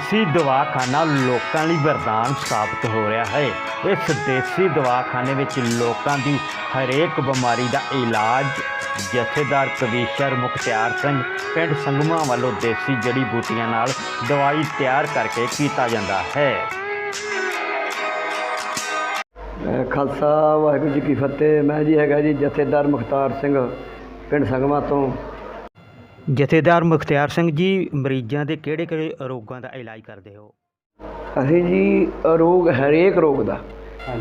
ਦੇਸੀ ਦਵਾਖਾਨਾ ਲੋਕਾਂ ਲਈ ਵਰਦਾਨ ਸਾਬਤ ਹੋ ਰਿਹਾ ਹੈ। ਇਸ ਦੇਸੀ ਦਵਾਖਾਨੇ ਵਿੱਚ ਲੋਕਾਂ ਦੀ ਹਰੇਕ ਬਿਮਾਰੀ ਦਾ ਇਲਾਜ, ਜਥੇਦਾਰ ਕਵੀਸ਼ਰ ਮੁਖਤਿਆਰ ਸਿੰਘ, ਪਿੰਡ ਸੰਗਮਾ ਵੱਲੋਂ ਦੇਸੀ ਜੜੀ ਬੂਟੀਆਂ ਨਾਲ ਦਵਾਈ ਤਿਆਰ ਕਰਕੇ ਕੀਤਾ ਜਾਂਦਾ ਹੈ। ਖਾਲਸਾ ਵਾਹਿਗੁਰੂ ਜੀ ਕੀ ਫਤਿਹ। ਮੈਂ ਜੀ ਹੈਗਾ ਜੀ ਜਥੇਦਾਰ ਮੁਖਤਾਰ ਸਿੰਘ, ਪਿੰਡ ਸੰਗਮਾ ਤੋਂ। ਜਥੇਦਾਰ ਮੁਖਤਿਆਰ ਸਿੰਘ ਜੀ ਮਰੀਜ਼ਾਂ ਦੇ ਕਿਹੜੇ-ਕਿਹੜੇ ਰੋਗਾਂ ਦਾ ਇਲਾਜ ਕਰਦੇ ਹੋ? ਅਸੀਂ ਜੀ ਰੋਗ ਹਰੇਕ ਰੋਗ ਦਾ।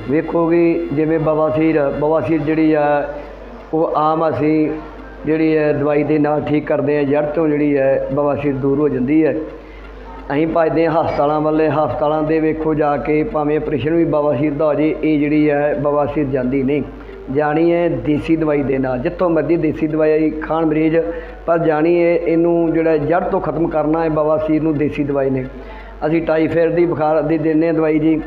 ਵੇਖੋ ਵੀ ਜਿਵੇਂ ਬਵਾਸੀਰ ਬਵਾਸੀਰ ਜਿਹੜੀ ਆ ਉਹ ਆਮ ਅਸੀਂ ਜਿਹੜੀ ਹੈ ਦਵਾਈ ਦੇ ਨਾਲ ਠੀਕ ਕਰਦੇ ਆ ਜੜ ਤੋਂ ਜਿਹੜੀ ਹੈ ਬਵਾਸੀਰ ਦੂਰ ਹੋ ਜਾਂਦੀ ਹੈ ਅਸੀਂ ਭੱਜਦੇ ਹਾਂ ਹਸਪਤਾਲਾਂ ਵੱਲੇ ਹਸਪਤਾਲਾਂ ਦੇ ਵੇਖੋ ਜਾ ਕੇ ਭਾਵੇਂ ਆਪਰੇਸ਼ਨ ਵੀ ਬਵਾਸੀਰ ਦਾ ਹੋ ਜੇ ਇਹ ਜਿਹੜੀ ਹੈ ਬਵਾਸੀਰ ਜਾਂਦੀ ਨਹੀਂ। ਜਾਣੀ ਹੈ ਦੇਸੀ ਦਵਾਈ ਦੇ ਨਾਲ। ਜਿੱਥੋਂ ਮਰਜ਼ੀ ਦੇਸੀ ਦਵਾਈ ਖਾਣ ਮਰੀਜ਼, ਪਰ ਜਾਣੀ ਹੈ ਇਹਨੂੰ ਜਿਹੜਾ ਜੜ ਤੋਂ ਖਤਮ ਕਰਨਾ ਹੈ ਬਵਾਸੀਰ ਨੂੰ ਦੇਸੀ ਦਵਾਈ ਨੇ। ਅਸੀਂ ਟਾਈਫਾਇਡ ਦੀ ਬੁਖਾਰ ਦੀ ਦਿੰਦੇ ਹਾਂ ਦਵਾਈ ਜੀ।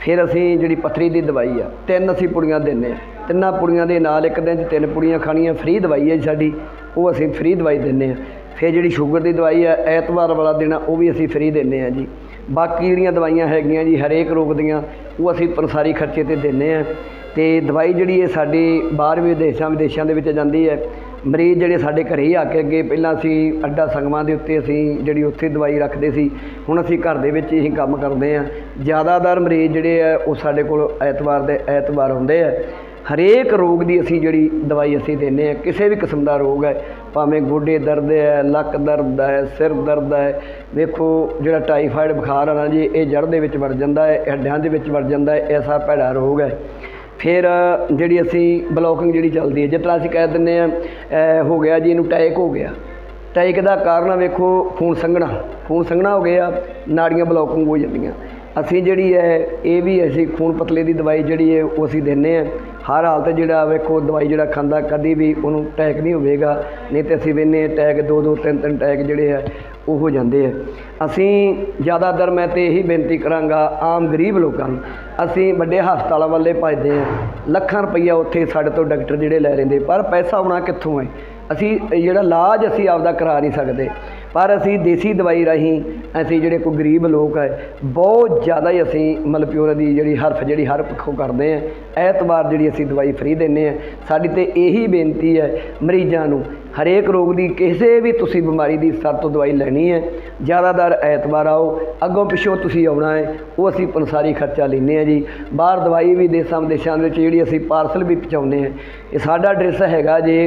ਫਿਰ ਅਸੀਂ ਜਿਹੜੀ ਪੱਥਰੀ ਦੀ ਦਵਾਈ ਆ, ਤਿੰਨ ਅਸੀਂ ਪੁੜੀਆਂ ਦਿੰਦੇ ਹਾਂ। ਤਿੰਨਾਂ ਪੁੜੀਆਂ ਦੇ ਨਾਲ ਇੱਕ ਦਿਨ 'ਚ ਤਿੰਨ ਪੁੜੀਆਂ ਖਾਣੀਆਂ, ਫ੍ਰੀ ਦਵਾਈ ਹੈ ਜੀ ਸਾਡੀ, ਉਹ ਅਸੀਂ ਫ੍ਰੀ ਦਵਾਈ ਦਿੰਦੇ ਹਾਂ। ਫਿਰ ਜਿਹੜੀ ਸ਼ੂਗਰ ਦੀ ਦਵਾਈ ਹੈ, ਐਤਵਾਰ ਵਾਲਾ ਦਿਨ ਉਹ ਵੀ ਅਸੀਂ ਫ੍ਰੀ ਦਿੰਦੇ ਹਾਂ ਜੀ। ਬਾਕੀ ਜਿਹੜੀਆਂ ਦਵਾਈਆਂ ਹੈਗੀਆਂ ਜੀ, ਹਰੇਕ ਰੋਗ ਦੀਆਂ, ਉਹ ਅਸੀਂ ਪੰਸਾਰੀ ਖਰਚੇ ਤੇ ਦਿੰਦੇ ਹਾਂ। ਤੇ ਦਵਾਈ ਜਿਹੜੀ ਹੈ ਸਾਡੀ ਬਾਹਰ ਵੀ ਦੇਸ਼ਾਂ ਵਿਦੇਸ਼ਾਂ ਦੇ ਵਿੱਚ ਜਾਂਦੀ ਹੈ। ਮਰੀਜ਼ ਜਿਹੜੇ ਸਾਡੇ ਘਰੇ ਹੀ ਆ ਕੇ ਅੱਗੇ ਪਹਿਲਾਂ ਅਸੀਂ ਅੱਡਾ ਸੰਗਮਾਂ ਦੇ ਉੱਤੇ ਅਸੀਂ ਜਿਹੜੀ ਉੱਥੇ ਦਵਾਈ ਰੱਖਦੇ ਸੀ, ਹੁਣ ਅਸੀਂ ਘਰ ਦੇ ਵਿੱਚ ਹੀ ਕੰਮ ਕਰਦੇ ਹਾਂ। ਜ਼ਿਆਦਾਤਰ ਮਰੀਜ਼ ਜਿਹੜੇ ਆ ਉਹ ਸਾਡੇ ਕੋਲ ਐਤਵਾਰ ਦੇ ਐਤਵਾਰ ਹੁੰਦੇ ਆ ਹਰੇਕ ਰੋਗ ਦੀ ਅਸੀਂ ਜਿਹੜੀ ਦਵਾਈ ਅਸੀਂ ਦਿੰਦੇ ਹਾਂ, ਕਿਸੇ ਵੀ ਕਿਸਮ ਦਾ ਰੋਗ ਹੈ, ਭਾਵੇਂ ਗੋਡੇ ਦਰਦ ਹੈ ਲੱਕ ਦਰਦ ਹੈ, ਸਿਰ ਦਰਦ ਹੈ, ਵੇਖੋ ਜਿਹੜਾ ਟਾਈਫਾਇਡ ਬੁਖਾਰ ਆ ਨਾ ਜੀ, ਇਹ ਜੜ ਦੇ ਵਿੱਚ ਵੜ ਜਾਂਦਾ ਹੈ ਹੱਡਾਂ ਦੇ ਵਿੱਚ ਵੜ ਜਾਂਦਾ ਹੈ ਐਸਾ ਭੈੜਾ ਰੋਗ ਹੈ। ਫਿਰ ਜਿਹੜੀ ਅਸੀਂ ਬਲੋਕਿੰਗ ਜਿਹੜੀ ਚੱਲਦੀ ਹੈ, ਜਿਸ ਤਰ੍ਹਾਂ ਅਸੀਂ ਕਹਿ ਦਿੰਦੇ ਆ ਹੋ ਗਿਆ ਜੀ, ਇਹਨੂੰ ਟੈਕ ਹੋ ਗਿਆ। ਟੈਕ ਦਾ ਕਾਰਨ ਆ, ਵੇਖੋ ਖੂਨ ਸੰਘਣਾ। ਖੂਨ ਸੰਘਣਾ ਹੋ ਗਿਆ, ਨਾੜੀਆਂ ਬਲੋਕਿੰਗ ਹੋ ਜਾਂਦੀਆਂ। ਅਸੀਂ ਜਿਹੜੀ ਹੈ, ਇਹ ਵੀ ਅਸੀਂ ਖੂਨ ਪਤਲੇ ਦੀ ਦਵਾਈ ਜਿਹੜੀ ਹੈ, ਉਹ ਅਸੀਂ ਦਿੰਨੇ ਆ ਹਰ ਹਾਲਤ ਜਿਹੜਾ, ਵੇਖੋ, ਦਵਾਈ ਜਿਹੜਾ ਖਾਂਦਾ, ਕਦੀ ਵੀ ਉਹਨੂੰ ਅਟੈਕ ਨਹੀਂ ਹੋਵੇਗਾ। ਨਹੀਂ ਤੇ ਅਸੀਂ ਵੇਨੇ ਅਟੈਕ ਦੋ ਦੋ, ਤਿੰਨ ਤਿੰਨ ਅਟੈਕ ਜਿਹੜੇ ਆ ਉਹ ਹੋ ਜਾਂਦੇ ਆ। ਅਸੀਂ ਜ਼ਿਆਦਾਤਰ ਮੈਂ ਤੇ ਇਹੀ ਬੇਨਤੀ ਕਰਾਂਗਾ ਆਮ ਗਰੀਬ ਲੋਕਾਂ ਨੂੰ, ਅਸੀਂ ਵੱਡੇ ਹਸਪਤਾਲਾਂ ਵੱਲੇ ਭੱਜਦੇ ਆ ਲੱਖਾਂ ਰੁਪਈਆ ਉੱਥੇ ਸਾਡੇ ਤੋਂ ਡਾਕਟਰ ਜਿਹੜੇ ਲੈ ਲੈਂਦੇ, ਪਰ ਪੈਸਾ ਆਉਣਾ ਕਿੱਥੋਂ ਹੈ? ਅਸੀਂ ਜਿਹੜਾ ਇਲਾਜ ਅਸੀਂ ਆਪਦਾ ਕਰਾ ਨਹੀਂ ਸਕਦੇ, ਪਰ ਅਸੀਂ ਦੇਸੀ ਦਵਾਈ ਰਾਹੀਂ ਅਸੀਂ ਜਿਹੜੇ ਕੋਈ ਗਰੀਬ ਲੋਕ ਹੈ, ਬਹੁਤ ਜ਼ਿਆਦਾ ਹੀ ਅਸੀਂ ਮਤਲਬ ਕਿ ਉਹਨਾਂ ਦੀ ਜਿਹੜੀ ਹਰਫ, ਜਿਹੜੀ ਹਰ ਪੱਖੋਂ ਕਰਦੇ ਆ ਐਤਵਾਰ ਜਿਹੜੀ ਅਸੀਂ ਦਵਾਈ ਫ੍ਰੀ ਦਿੰਨੇ ਆ ਸਾਡੀ ਤੇ ਇਹੀ ਬੇਨਤੀ ਹੈ ਮਰੀਜ਼ਾਂ ਨੂੰ ਹਰੇਕ ਰੋਗ ਦੀ ਕਿਸੇ ਵੀ ਤੁਸੀਂ ਬਿਮਾਰੀ ਦੀ ਸਰ ਤੋਂ ਦਵਾਈ ਲੈਣੀ ਹੈ, ਜ਼ਿਆਦਾਤਰ ਐਤਵਾਰ ਆਓ, ਅੱਗੋਂ ਪਿੱਛੋਂ ਤੁਸੀਂ ਆਉਣਾ ਹੈ, ਉਹ ਅਸੀਂ ਪੰਸਾਰੀ ਖਰਚਾ ਲੈਂਦੇ ਆ ਜੀ। ਬਾਹਰ ਦਵਾਈ ਵੀ ਦੇਸਾਂ ਵਿਦੇਸ਼ਾਂ ਦੇ ਵਿੱਚ ਜਿਹੜੀ ਅਸੀਂ ਪਾਰਸਲ ਵੀ ਪਹੁੰਚਾਉਂਦੇ ਆ ਇਹ ਸਾਡਾ ਐਡਰੈਸ ਹੈਗਾ ਜੀ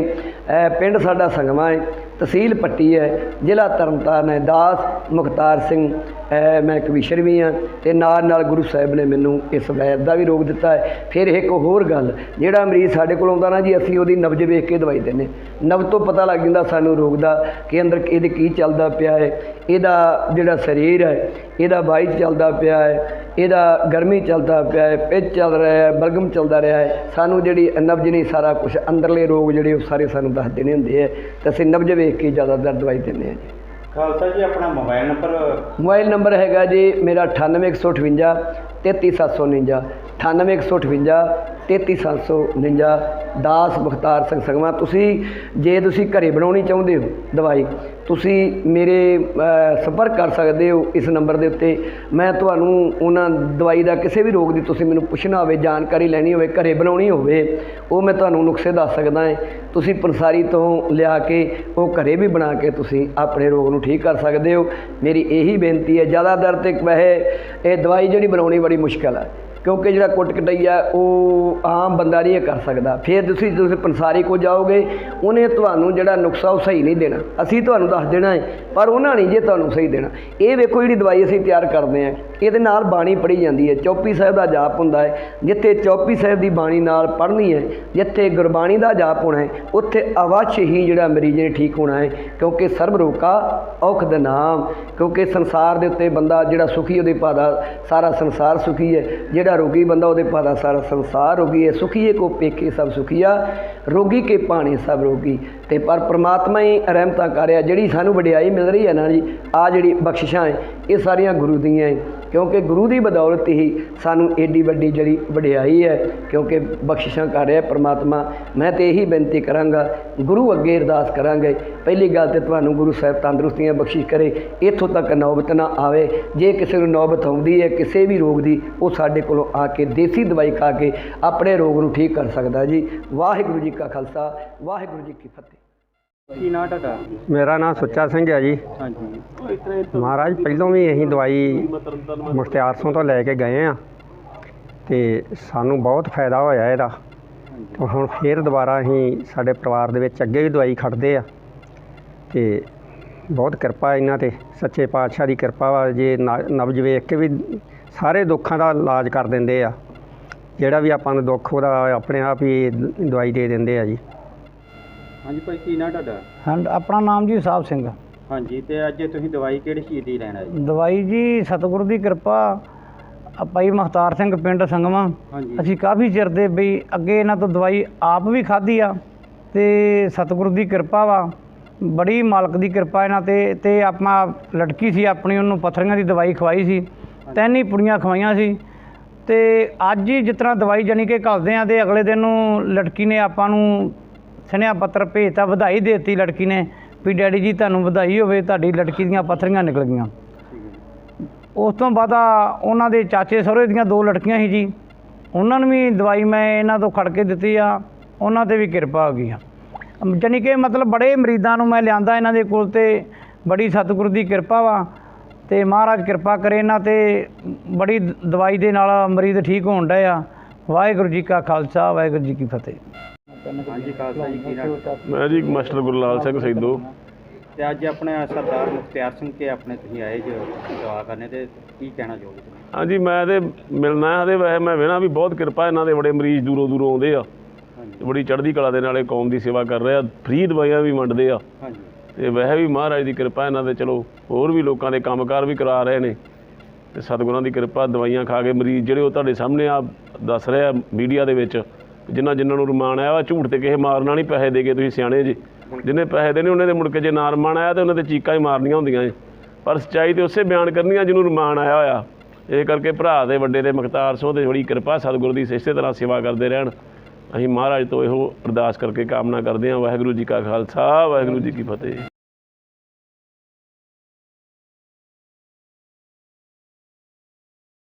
ਪਿੰਡ ਸਾਡਾ ਸੰਗਮਾ ਹੈ ਤਹਿਸੀਲ ਪੱਟੀ ਹੈ, ਜ਼ਿਲ੍ਹਾ ਤਰਨਤਾਰਨ ਹੈ। ਦਾਸ ਮੁਖਤਾਰ ਸਿੰਘ, ਇਹ ਮੈਂ ਕਵੀਸ਼ਰ ਵੀ ਹਾਂ ਤੇ ਨਾਲ ਨਾਲ ਗੁਰੂ ਸਾਹਿਬ ਨੇ ਮੈਨੂੰ ਇਸ ਵੈਦ ਦਾ ਵੀ ਰੋਗ ਦਿੱਤਾ ਹੈ। ਫਿਰ ਇੱਕ ਹੋਰ ਗੱਲ, ਜਿਹੜਾ ਮਰੀਜ਼ ਸਾਡੇ ਕੋਲ ਆਉਂਦਾ ਨਾ ਜੀ, ਅਸੀਂ ਉਹਦੀ ਨਬਜ ਵੇਖ ਕੇ ਦਵਾਈ ਦਿੰਦੇ ਨਬਜ ਤੋਂ ਪਤਾ ਲੱਗ ਜਾਂਦਾ ਸਾਨੂੰ ਰੋਗ ਦਾ ਕਿ ਅੰਦਰ ਇਹਦੇ ਕੀ ਚੱਲਦਾ ਪਿਆ ਹੈ। ਇਹਦਾ ਜਿਹੜਾ ਸਰੀਰ ਹੈ, ਇਹਦਾ ਵਾਈਟ ਚੱਲਦਾ ਪਿਆ ਹੈ। ਇਹਦਾ ਗਰਮੀ ਚੱਲਦਾ ਪਿਆ ਹੈ ਪਿੱਚ ਚੱਲ ਰਿਹਾ ਹੈ ਬਲਗਮ ਚੱਲਦਾ ਰਿਹਾ ਹੈ। ਸਾਨੂੰ ਜਿਹੜੀ ਨਬਜ ਨਹੀਂ ਸਾਰਾ ਕੁਝ ਅੰਦਰਲੇ ਰੋਗ ਜਿਹੜੇ ਉਹ ਸਾਰੇ ਸਾਨੂੰ ਦੱਸ ਦੇਣੇ ਹੁੰਦੇ ਹੈ ਤੇ ਅਸੀਂ ਨਬਜ ਵੇਖ ਕੇ ਜ਼ਿਆਦਾਤਰ ਦਵਾਈ ਦਿੰਦੇ ਹਾਂ ਜੀ। ਖਾਲਸਾ ਜੀ ਆਪਣਾ ਮੋਬਾਈਲ ਨੰਬਰ? ਮੋਬਾਈਲ ਨੰਬਰ ਹੈਗਾ ਜੀ ਮੇਰਾ 98158 33749 98158 33749 ਦਾਸ ਮੁਖਤਾਰ ਸਿੰਘ ਸੰਗਮਾ। ਤੁਸੀਂ, ਜੇ ਤੁਸੀਂ ਘਰੇ ਬਣਾਉਣੀ ਚਾਹੁੰਦੇ ਹੋ ਦਵਾਈ, ਤੁਸੀਂ ਮੇਰੇ ਸੰਪਰਕ ਕਰ ਸਕਦੇ ਹੋ ਇਸ ਨੰਬਰ ਦੇ ਉੱਤੇ। ਮੈਂ ਤੁਹਾਨੂੰ ਉਹਨਾਂ ਦਵਾਈ ਦਾ ਕਿਸੇ ਵੀ ਰੋਗ ਦੀ ਤੁਸੀਂ ਮੈਨੂੰ ਪੁੱਛਣਾ ਹੋਵੇ, ਜਾਣਕਾਰੀ ਲੈਣੀ ਹੋਵੇ, ਘਰੇ ਬਣਾਉਣੀ ਹੋਵੇ, ਉਹ ਮੈਂ ਤੁਹਾਨੂੰ ਨੁਕਸੇ ਦੱਸ ਸਕਦਾ ਹਾਂ। ਤੁਸੀਂ ਪੰਸਾਰੀ ਤੋਂ ਲਿਆ ਕੇ, ਉਹ ਘਰੇ ਵੀ ਬਣਾ ਕੇ ਤੁਸੀਂ ਆਪਣੇ ਰੋਗ ਨੂੰ ਠੀਕ ਕਰ ਸਕਦੇ ਹੋ। ਮੇਰੀ ਇਹੀ ਬੇਨਤੀ ਹੈ ਜ਼ਿਆਦਾਤਰ ਤੇ ਵੈਸੇ, ਇਹ ਦਵਾਈ ਜਿਹੜੀ ਬਣਾਉਣੀ ਬੜੀ ਮੁਸ਼ਕਲ ਹੈ। ਕਿਉਂਕਿ ਜਿਹੜਾ ਕੁੱਟ ਕਟਾਈ ਆ, ਉਹ ਆਮ ਬੰਦਾ ਨਹੀਂ ਇਹ ਕਰ ਸਕਦਾ। ਫਿਰ ਤੁਸੀਂ ਤੁਸੀਂ ਪੰਸਾਰੀ ਕੋ ਜਾਓਗੇ, ਉਹਨੇ ਤੁਹਾਨੂੰ ਜਿਹੜਾ ਨੁਕਸਾ ਉਹ ਸਹੀ ਨਹੀਂ ਦੇਣਾ। ਅਸੀਂ ਤੁਹਾਨੂੰ ਦੱਸ ਦੇਣਾ ਹੈ ਪਰ ਉਹਨਾਂ ਨੇ ਜੇ ਤੁਹਾਨੂੰ ਸਹੀ ਦੇਣਾ। ਇਹ ਵੇਖੋ ਜਿਹੜੀ ਦਵਾਈ ਅਸੀਂ ਤਿਆਰ ਕਰਦੇ ਹਾਂ ਇਹਦੇ ਨਾਲ ਬਾਣੀ ਪੜ੍ਹੀ ਜਾਂਦੀ ਹੈ ਚੌਪੀ ਸਾਹਿਬ ਦਾ ਜਾਪ ਹੁੰਦਾ ਹੈ ਜਿੱਥੇ ਚੌਪੀ ਸਾਹਿਬ ਦੀ ਬਾਣੀ ਨਾਲ ਪੜ੍ਹਨੀ ਹੈ ਜਿੱਥੇ ਗੁਰਬਾਣੀ ਦਾ ਜਾਪ ਹੋਣਾ ਹੈ ਉੱਥੇ ਅਵਸ਼ ਹੀ ਜਿਹੜਾ ਮਰੀਜ਼ ਨੇ ਠੀਕ ਹੋਣਾ ਹੈ ਕਿਉਂਕਿ ਸਰਬ ਰੋਕਾ ਔਖ ਦਾ ਨਾਮ। ਕਿਉਂਕਿ ਸੰਸਾਰ ਦੇ ਉੱਤੇ ਬੰਦਾ ਜਿਹੜਾ ਸੁਖੀ, ਉਹਦੇ ਭਾਦਾ ਸਾਰਾ ਸੰਸਾਰ ਸੁਖੀ ਹੈ ਜਿਹੜਾ ਰੋਗੀ ਬੰਦਾ, ਉਹਦੇ ਭਾਦਾ ਸਾਰਾ ਸੰਸਾਰ ਰੋਗੀ ਹੈ ਸੁਖੀਏ ਕੋ ਪੇਕੇ ਸਭ ਸੁਖੀਆ ਰੋਗੀ ਕੇ ਪਾਣੀ ਸਭ ਰੋਗੀ। ਤੇ ਪਰ ਪ੍ਰਮਾਤਮਾ ਹੀ ਰਹਿਮਤਾਂ ਕਰ ਰਿਹਾ, ਜਿਹੜੀ ਸਾਨੂੰ ਵਡਿਆਈ ਮਿਲ ਰਹੀ ਹੈ ਨਾ ਜੀ ਆ ਜਿਹੜੀ ਬਖਸ਼ਿਸ਼ਾਂ ਹੈ, ਇਹ ਸਾਰੀਆਂ ਗੁਰੂ ਦੀਆਂ ਹੈ। ਕਿਉਂਕਿ ਗੁਰੂ ਦੀ ਬਦੌਲਤ ਹੀ ਸਾਨੂੰ ਏਡੀ ਵੱਡੀ ਜਿਹੜੀ ਵਡਿਆਈ ਹੈ, ਕਿਉਂਕਿ ਬਖਸ਼ਿਸ਼ਾਂ ਕਰ ਰਿਹਾ ਪ੍ਰਮਾਤਮਾ। ਮੈਂ ਤੇ ਇਹੀ ਬੇਨਤੀ ਕਰਾਂਗਾ, ਗੁਰੂ ਅੱਗੇ ਅਰਦਾਸ ਕਰਾਂਗੇ। ਪਹਿਲੀ ਗੱਲ ਤੇ ਤੁਹਾਨੂੰ ਗੁਰੂ ਸਾਹਿਬ ਤੰਦਰੁਸਤੀਆਂ ਬਖਸ਼ਿਸ਼ ਕਰੇ, ਇੱਥੋਂ ਤੱਕ ਨੌਬਤ ਨਾ ਆਵੇ। ਜੇ ਕਿਸੇ ਨੂੰ ਨੌਬਤ ਆਉਂਦੀ ਹੈ, ਕਿਸੇ ਵੀ ਰੋਗ ਦੀ, ਉਹ ਸਾਡੇ ਕੋਲੋਂ ਆ ਕੇ ਦੇਸੀ ਦਵਾਈ ਖਾ ਕੇ ਆਪਣੇ ਰੋਗ ਨੂੰ ਠੀਕ ਕਰ ਸਕਦਾ ਜੀ। ਵਾਹਿਗੁਰੂ ਜੀ ਕਾ ਖਾਲਸਾ, ਵਾਹਿਗੁਰੂ ਜੀ ਕੀ ਫਤਿਹ। ਕੀ ਨਾਂ ਤੁਹਾਡਾ? ਮੇਰਾ ਨਾਮ ਸੁੱਚਾ ਸਿੰਘ ਹੈ ਜੀ। ਹਾਂਜੀ। ਮਹਾਰਾਜ ਪਹਿਲਾਂ ਵੀ ਅਸੀਂ ਦਵਾਈ ਮੁਖਤਿਆਰ ਸਿੰਘ ਤੋਂ ਲੈ ਕੇ ਗਏ ਆ। ਤੇ ਸਾਨੂੰ ਬਹੁਤ ਫਾਇਦਾ ਹੋਇਆ ਇਹਦਾ। ਤੇ ਹੁਣ ਫੇਰ ਦੁਬਾਰਾ ਅਸੀਂ ਸਾਡੇ ਪਰਿਵਾਰ ਦੇ ਵਿੱਚ ਅੱਗੇ ਵੀ ਦਵਾਈ ਖੜਦੇ ਆ। ਤੇ ਬਹੁਤ ਕਿਰਪਾ ਇਹਨਾਂ ਤੇ। ਸੱਚੇ ਪਾਤਸ਼ਾਹ ਦੀ ਕਿਰਪਾ ਵਾ ਜੇ ਨਬਜ ਵੇਖ ਕੇ ਵੀ ਸਾਰੇ ਦੁੱਖਾਂ ਦਾ ਇਲਾਜ ਕਰ ਦਿੰਦੇ ਆ। ਜਿਹੜਾ ਵੀ ਆਪਾਂ ਨੂੰ ਦੁੱਖ ਉਹਦਾ ਆਪਣੇ ਆਪ ਹੀ ਦਵਾਈ ਦੇ ਦਿੰਦੇ ਆ ਜੀ। ਹਾਂਜੀ ਭਾਈ ਕੀ ਨਾਂ ਤੁਹਾਡਾ? ਹਾਂ ਆਪਣਾ ਨਾਮ ਜੀ ਸਾਹਿਬ ਸਿੰਘ। ਹਾਂਜੀ ਤੇ ਅੱਜ ਤੁਸੀਂ ਦਵਾਈ ਕਿਹੜੀ ਚੀਜ਼ ਦੀ ਲੈਣਾ ਜੀ ਦਵਾਈ ਜੀ ਸਤਿਗੁਰੂ ਦੀ ਕਿਰਪਾ ਆ ਭਾਈ ਮਖਤਾਰ ਸਿੰਘ ਪਿੰਡ ਹਾਂਜੀ। ਅਸੀਂ ਕਾਫੀ ਚਿਰ ਦੇ ਬਈ ਅੱਗੇ ਇਹਨਾਂ ਤੋਂ ਦਵਾਈ ਆਪ ਵੀ ਖਾਧੀ ਆ ਤੇ ਸਤਿਗੁਰੂ ਦੀ ਕਿਰਪਾ ਵਾ। ਬੜੀ ਮਾਲਕ ਦੀ ਕਿਰਪਾ ਇਹਨਾਂ ਤੇ ਤੇ ਆਪਾਂ ਲੜਕੀ ਸੀ ਆਪਣੀ ਉਹਨੂੰ ਪੱਥਰੀਆਂ ਦੀ ਦਵਾਈ ਖਵਾਈ ਸੀ। ਤਿੰਨ ਹੀ ਪੁੜੀਆਂ ਖਵਾਈਆਂ ਸੀ। ਤੇ ਅੱਜ ਹੀ ਜਿਸ ਤਰ੍ਹਾਂ ਦਵਾਈ ਜਾਣੀ ਕਿ ਘੱਲਦੇ ਆ ਤੇ ਅਗਲੇ ਦਿਨ ਨੂੰ ਲੜਕੀ ਨੇ ਆਪਾਂ ਨੂੰ ਸੁਨੇਹਾ ਪੱਤਰ ਭੇਜਤਾ, ਵਧਾਈ ਦੇਤੀ ਲੜਕੀ ਨੇ ਵੀ ਡੈਡੀ ਜੀ ਤੁਹਾਨੂੰ ਵਧਾਈ ਹੋਵੇ, ਤੁਹਾਡੀ ਲੜਕੀ ਦੀਆਂ ਪੱਥਰੀਆਂ ਨਿਕਲ ਗਈਆਂ। ਉਸ ਤੋਂ ਬਾਅਦ ਉਹਨਾਂ ਦੇ ਚਾਚੇ ਸਹੁਰੇ ਦੀਆਂ ਦੋ ਲੜਕੀਆਂ ਸੀ ਜੀ। ਉਹਨਾਂ ਨੂੰ ਵੀ ਦਵਾਈ ਮੈਂ ਇਹਨਾਂ ਤੋਂ ਖੜ ਕੇ ਦਿੱਤੀ ਆ, ਉਹਨਾਂ ਤੇ ਵੀ ਕਿਰਪਾ ਹੋ ਗਈ ਆ। ਅਮ ਜਾਣੀ ਕਿ ਮਤਲਬ ਬੜੇ ਮਰੀਜ਼ਾਂ ਨੂੰ ਮੈਂ ਲਿਆਂਦਾ ਇਹਨਾਂ ਦੇ ਕੋਲ ਤੇ ਬੜੀ ਸਤਿਗੁਰੂ ਦੀ ਕਿਰਪਾ ਵਾ ਤੇ ਮਹਾਰਾਜ ਕਿਰਪਾ ਕਰੇ ਇਹਨਾਂ ਤੇ, ਬੜੀ ਦਵਾਈ ਦੇ ਨਾਲ ਮਰੀਜ਼ ਠੀਕ ਹੋਣ ਡਏ ਆ। ਵਾਹਿਗੁਰੂ ਜੀ ਕਾ ਖਾਲਸਾ, ਵਾਹਿਗੁਰੂ ਜੀ ਕੀ ਫਤਿਹ। ਹਾਂਜੀ ਖਾਲਸਾ ਜੀ ਕੀ ਨਾਂ ਮੈਂ ਜੀ ਮਾਸਟਰ ਗੁਰਲਾਲ ਸਿੰਘ ਸੈਦੋ ਤੇ ਅੱਜ ਆਪਣੇ ਸਰਦਾਰ ਮੁਖਤਿਆਰ ਸਿੰਘ ਕੇ ਆਪਣੇ ਤੁਸੀਂ ਆਏ ਜੋ ਦਵਾ ਕਰਨੇ ਤੇ ਕੀ ਕਹਿਣਾ ਚਾਹੋਗੇ? ਹਾਂਜੀ ਮੈਂ ਤੇ ਮਿਲਣਾ ਹੈ ਤੇ ਵੈਸੇ ਮੈਂ ਵੇਣਾ ਵੀ ਬਹੁਤ ਕਿਰਪਾ ਇਹਨਾਂ ਦੇ ਬੜੇ ਮਰੀਜ਼ ਦੂਰੋਂ ਦੂਰੋਂ ਆਉਂਦੇ ਆ। ਹਾਂਜੀ। ਬੜੀ ਚੜ੍ਹਦੀ ਕਲਾ ਦੇ ਨਾਲੇ ਕੌਮ ਦੀ ਸੇਵਾ ਕਰ ਰਹੇ ਆ। ਫ੍ਰੀ ਦਵਾਈਆਂ ਵੀ ਵੰਡਦੇ ਆ। ਹਾਂਜੀ। ਤੇ ਵੈਸੇ ਵੀ ਮਹਾਰਾਜ ਦੀ ਕਿਰਪਾ ਇਹਨਾਂ ਦੇ ਚਲੋ ਹੋਰ ਵੀ ਲੋਕਾਂ ਦੇ ਕੰਮਕਾਰ ਵੀ ਕਰਾ ਰਹੇ ਨੇ। ਤੇ ਸਤਿਗੁਰਾਂ ਦੀ ਕਿਰਪਾ ਦਵਾਈਆਂ ਖਾ ਕੇ ਮਰੀਜ਼ ਜਿਹੜੇ ਉਹ ਤੁਹਾਡੇ ਸਾਹਮਣੇ ਆ ਦੱਸ ਰਹੇ ਆ ਮੀਡੀਆ ਦੇ ਵਿੱਚ। ਜਿਨ੍ਹਾਂ ਜਿਨ੍ਹਾਂ ਨੂੰ ਰਮਾਨ ਆਇਆ ਵਾ, ਝੂਠ ਤੇ ਕਿਸੇ ਮਾਰਨਾ ਨਹੀਂ, ਪੈਸੇ ਦੇ ਕੇ ਤੁਸੀਂ ਸਿਆਣੇ ਜੀ। ਜਿਹਨੇ ਪੈਸੇ ਦੇਣੇ, ਉਹਨੇ ਦੇ ਮੁੜ ਕੇ ਜੇ ਨਾ ਰਮਾਨ ਆਇਆ ਤੇ ਉਹਨਾਂ ਤੇ ਚੀਕਾਂ ਹੀ ਮਾਰਨੀਆਂ ਹੁੰਦੀਆਂ ਜੀ। ਪਰ ਸੱਚਾਈ ਤੇ ਉਸੇ ਬਿਆਨ ਕਰਨੀਆਂ ਜਿਹਨੂੰ ਰਮਾਨ ਆਇਆ ਹੋਇਆ। ਇਹ ਕਰਕੇ ਭਰਾ ਦੇ ਵੱਡੇ ਦੇ ਮੁਖਤਾਰ ਸਿੰਘ ਤੇ ਬੜੀ ਕਿਰਪਾ, ਸਤਿਗੁਰ ਦੀ ਇਸੇ ਤਰ੍ਹਾਂ ਸੇਵਾ ਕਰਦੇ ਰਹਿਣ। ਅਸੀਂ ਮਹਾਰਾਜ ਤੋਂ ਇਹੋ ਅਰਦਾਸ ਕਰਕੇ ਕਾਮਨਾ ਕਰਦੇ ਹਾਂ। ਵਾਹਿਗੁਰੂ ਜੀ ਕਾ ਖਾਲਸਾ, ਵਾਹਿਗੁਰੂ ਜੀ ਕੀ ਫਤਿਹ।